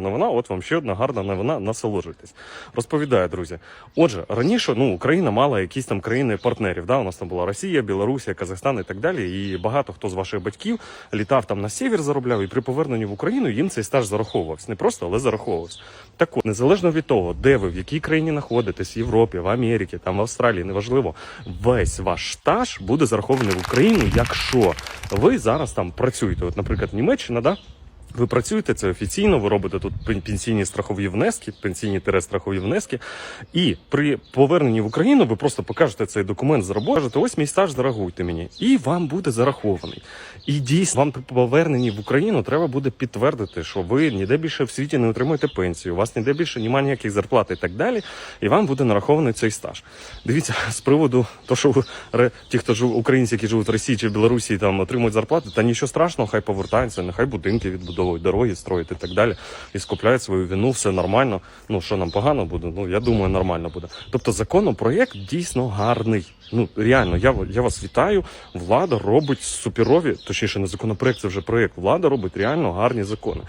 новина. От вам ще одна гарна новина. Насолоджуйтесь. Розповідаю, друзі. Отже, раніше ну Україна мала якісь там країни партнерів. Да? У нас там була Росія, Білорусія, Казахстан і так далі. І багато хто з ваших батьків літав там на север, заробляв, і при поверненні в Україну їм цей стаж зараховувався. Не просто, але зараховувався. Так от, незалежно від того, де ви в якій країні знаходитесь, в Європі, в Америці, там в Австралії, неважливо, весь ваш стаж буде зарахований в Україну, якщо ви зараз там працюєте. От, наприклад, Німеччина, да? Ви працюєте це офіційно, ви робите тут пенсійні страхові внески, пенсійні страхові внески. І при поверненні в Україну ви просто покажете цей документ з роботи, кажете, ось мій стаж, зарахуйте мені, і вам буде зарахований. І дійсно, вам при поверненні в Україну треба буде підтвердити, що ви ніде більше в світі не отримуєте пенсію, у вас ніде більше немає ніяких зарплат і так далі, і вам буде нарахований цей стаж. Дивіться, з приводу того, що ті, хто жив, українці, які живуть в Росії чи в Білорусі, там отримують зарплати, та нічого страшного, хай повертаються, нехай будинки відбудовують, дороги строїть і так далі, і скупляють свою вину, все нормально. Ну що нам погано буде? Ну я думаю, нормально буде. Тобто законопроєкт дійсно гарний. Ну реально, я, я вас вітаю. Влада робить суперові, точніше, не законопроєкт, це вже проєкт. Влада робить реально гарні закони.